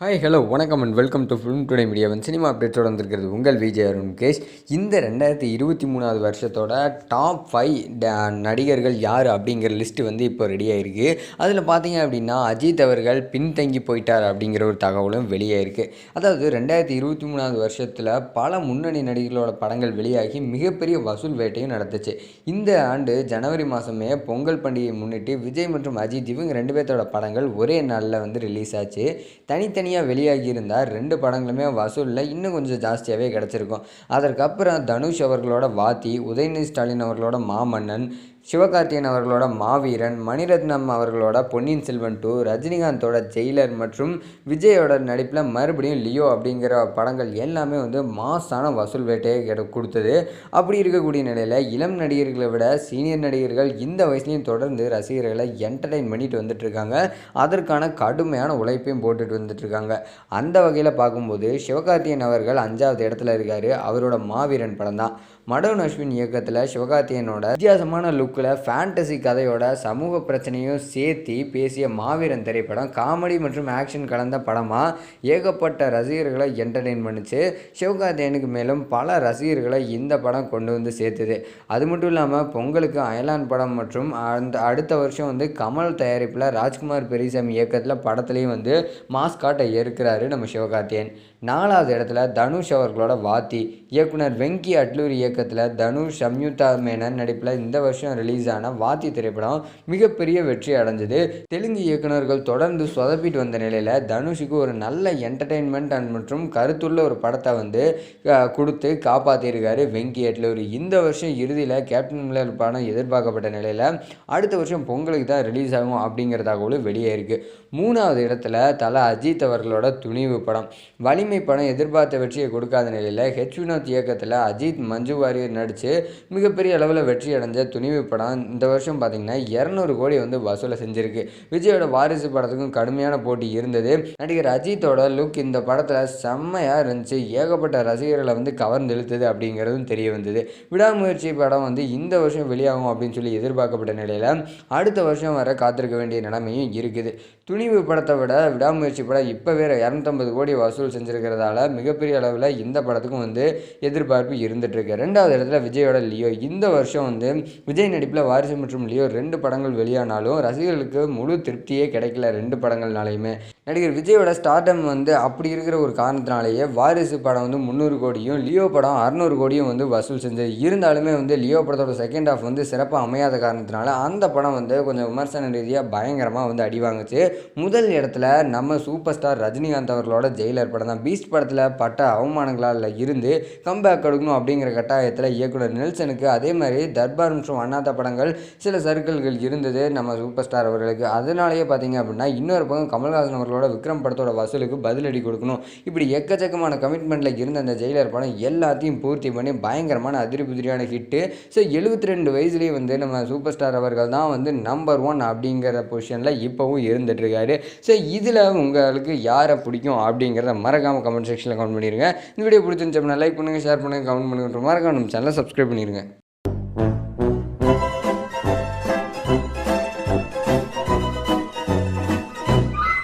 Hi hello வணக்கம் and welcome to film today மீடியாவின் cinema அப்டேட்ஸோடு வந்திருக்கிறது உங்கள் விஜய் அருண் கேஷ். இந்த ரெண்டாயிரத்தி இருபத்தி மூணாவது வருஷத்தோட டாப் ஃபைவ் நடிகர்கள் யார் அப்படிங்கிற லிஸ்ட்டு வந்து இப்போ ரெடியாகிருக்கு அதில் பார்த்தீங்க அப்படின்னா அஜித் அவர்கள் பின்தங்கி போயிட்டார் அப்படிங்கிற ஒரு தகவலும் வெளியாயிருக்கு. அதாவது ரெண்டாயிரத்தி இருபத்தி மூணாவது வருஷத்தில் பல முன்னணி நடிகர்களோட படங்கள் வெளியாகி மிகப்பெரிய வசூல் வேட்டையும் நடந்துச்சு. இந்த ஆண்டு ஜனவரி மாதமே பொங்கல் பண்டிகையை முன்னிட்டு விஜய் மற்றும் அஜித் இவங்க ரெண்டு பேர்த்தோட படங்கள் ஒரே நாளில் வந்து ரிலீஸ் ஆச்சு. தனித்தனி தனியாக வெளியாகியிருந்தால் ரெண்டு படங்களுமே வசூலில் இன்னும் கொஞ்சம் ஜாஸ்தியாகவே கிடச்சிருக்கும். அதற்கப்புறம் தனுஷ் அவர்களோட வாத்தி உதயநிதி ஸ்டாலின் அவர்களோட மாமன்னன் சிவகார்த்தியன் அவர்களோட மாவீரன் மணிரத்னம் அவர்களோட பொன்னியின் செல்வன் டூ ரஜினிகாந்தோட ஜெயிலர் மற்றும் விஜயோட நடிப்பில் மறுபடியும் லியோ அப்படிங்கிற படங்கள் எல்லாமே வந்து மாசான வசூல் வேட்டையை கொடுத்தது. அப்படி இருக்கக்கூடிய நிலையில் இளம் நடிகர்களை விட சீனியர் நடிகர்கள் இந்த வயசுலையும் தொடர்ந்து ரசிகர்களை என்டர்டைன் பண்ணிட்டு வந்துட்டுருக்காங்க அதற்கான கடுமையான உழைப்பையும் போட்டுட்டு வந்துட்டுருக்காங்க அந்த வகையில் பார்க்கும்போது சிவகார்த்தியன் அவர்கள் அஞ்சாவது இடத்துல இருக்கார். அவரோட மாவீரன் படம் தான் மடோன் அஸ்வின் இயக்கத்தில் சிவகார்த்தியனோட வித்தியாசமான லுக்கில் ஃபேண்டசி கதையோட சமூக பிரச்சனையும் சேர்த்து பேசிய மாவீரன் திரைப்படம் காமெடி மற்றும் ஆக்ஷன் கலந்த படமாக ஏகப்பட்ட ரசிகர்களை என்டர்டெயின் பண்ணுச்சு. சிவகார்த்தியனுக்கு மேலும் பல ரசிகர்களை இந்த படம் கொண்டு வந்து சேர்த்துது. அது மட்டும் இல்லாமல் பொங்கலுக்கு அயலான் படம் மற்றும் அந்த அடுத்த வருஷம் வந்து கமல் தயாரிப்பில் ராஜ்குமார் பெரியசாமி இயக்கத்தில் படத்துலேயும் வந்து மாஸ்காட்டை ஏற்கிறாரு நம்ம சிவகார்த்தியன் நாலாவது இடத்துல தனுஷ் அவர்களோட வாத்தி. இயக்குனர் வெங்கி அட்லூர் இயக்கத்தில் தனுஷ் சம்யுக்தா மேனன் நடிப்பில் இந்த வருஷம் ரிலீஸ் ஆன வாத்தி திரைப்படம் மிகப்பெரிய வெற்றி அடைஞ்சது. தெலுங்கு இயக்குநர்கள் தொடர்ந்து சொதப்பிட்டு வந்த நிலையில் தனுஷுக்கு ஒரு நல்ல என்டர்டெயின்மெண்ட் அண்ட் மற்றும் கருத்துள்ள ஒரு படத்தை வந்து கொடுத்து காப்பாற்றிருக்காரு வெங்கி அட்லூர். இந்த வருஷம் இறுதியில் கேப்டன் மில்லர் படம் எதிர்பார்க்கப்பட்ட நிலையில் அடுத்த வருஷம் பொங்கலுக்கு தான் ரிலீஸ் ஆகும் அப்படிங்கிற தகவலும் வெளியே இருக்குது மூணாவது இடத்துல தலை அஜித் அவர்களோட துணிவு படம். வலிமை படம் எதிர்பார்த்த வெற்றியை கொடுக்காத நிலையில் ஹெச் வினோத் இயக்கத்தில் அஜித் மஞ்சு வாரியர் நடித்து மிகப்பெரிய அளவில் வெற்றி அடைஞ்ச துணிவு படம் இந்த வருஷம் பார்த்திங்கன்னா இரநூறு கோடி வந்து வசூலை செஞ்சுருக்கு. விஜயோட வாரிசு படத்துக்கும் கடுமையான போட்டி இருந்தது. நடிகர் அஜித்தோட லுக் இந்த படத்தில் செம்மையாக இருந்துச்சு. ஏகப்பட்ட ரசிகர்களை வந்து கவர்ந்து இழுத்தது அப்படிங்கிறதும் தெரிய வந்தது. விடாமுயற்சி படம் வந்து இந்த வருஷம் வெளியாகும் அப்படின்னு சொல்லி எதிர்பார்க்கப்பட்ட நிலையில் அடுத்த வருஷம் வர காத்திருக்க வேண்டிய நிலைமையும் இருக்குது. துணிவு படத்தை விட விடாமுயற்சி படம் இப்போ வேறு இரநூத்தம்பது கோடி வசூல் செஞ்சிருக்கு. இருக்கிறதால மிகப்பெரிய அளவில் இந்த படத்துக்கும் வந்து எதிர்பார்ப்பு இருந்துகிட்ருக்கு ரெண்டாவது இடத்துல விஜயோட லியோ. இந்த வருஷம் வந்து விஜய் நடிப்பில் வாரிசு மற்றும் லியோ ரெண்டு படங்கள் வெளியானாலும் ரசிகர்களுக்கு முழு திருப்தியே கிடைக்கல ரெண்டு படங்கள்னாலையுமே. நடிகர் விஜயோட ஸ்டார்டம் வந்து அப்படி இருக்கிற ஒரு காரணத்தினாலேயே வாரிசு படம் வந்து முந்நூறு கோடியும் லியோ படம் அறநூறு கோடியும் வந்து வசூல் செஞ்சது. இருந்தாலுமே வந்து லியோ படத்தோட செகண்ட் ஆஃப் வந்து சிறப்பாக அமையாத காரணத்தினால அந்த படம் வந்து கொஞ்சம் விமர்சன ரீதியாக பயங்கரமாக வந்து அடி வாங்குச்சு. முதல் இடத்துல நம்ம சூப்பர் ஸ்டார் ரஜினிகாந்த் அவர்களோட ஜெயிலர் படம் தான். பீஸ்ட் படத்தில் பட்ட அவமானங்களால் இருந்து கம்பேக் கொடுக்கணும் அப்படிங்கிற கட்டாயத்தில் இயக்குனர் நெல்சனுக்கு அதே மாதிரி தர்பார் மற்றும் அண்ணாத்த படங்கள் சில சர்க்கிள்கள் இருந்தது நம்ம சூப்பர் ஸ்டார் அவர்களுக்கு. அதனாலேயே பார்த்தீங்க அப்படின்னா இன்னொரு பக்கம் கமல்ஹாசன் அவர்களோட விக்ரம் படத்தோட வசூலுக்கு பதிலடி கொடுக்கணும். இப்படி எக்கச்சக்கமான கமிட்மெண்ட்டில் இருந்த அந்த ஜெயிலர் படம் எல்லாத்தையும் பூர்த்தி பண்ணி பயங்கரமான அதிரிபுதிரியான ஹிட்டு. ஸோ எழுபத்தி ரெண்டு வயசுலேயே வந்து நம்ம சூப்பர் ஸ்டார் அவர்கள் தான் வந்து நம்பர் ஒன் அப்படிங்கிற பொசிஷனில் இப்போவும் இருந்துகிட்ருக்காரு ஸோ இதில் உங்களுக்கு யாரை பிடிக்கும் அப்படிங்கிறத மறக்காமல் கமெண்ட் செக்ஷனில் கமெண்ட் பண்ணிடுங்க இந்த வீடியோ பிடிச்சிருந்துச்சு அப்படின்னா லைக் பண்ணுங்கள் ஷேர் பண்ணுங்கள் கமெண்ட் பண்ணுங்கள் மறக்காம நம்ம சேனலை சப்ஸ்கிரைப் பண்ணிடுங்க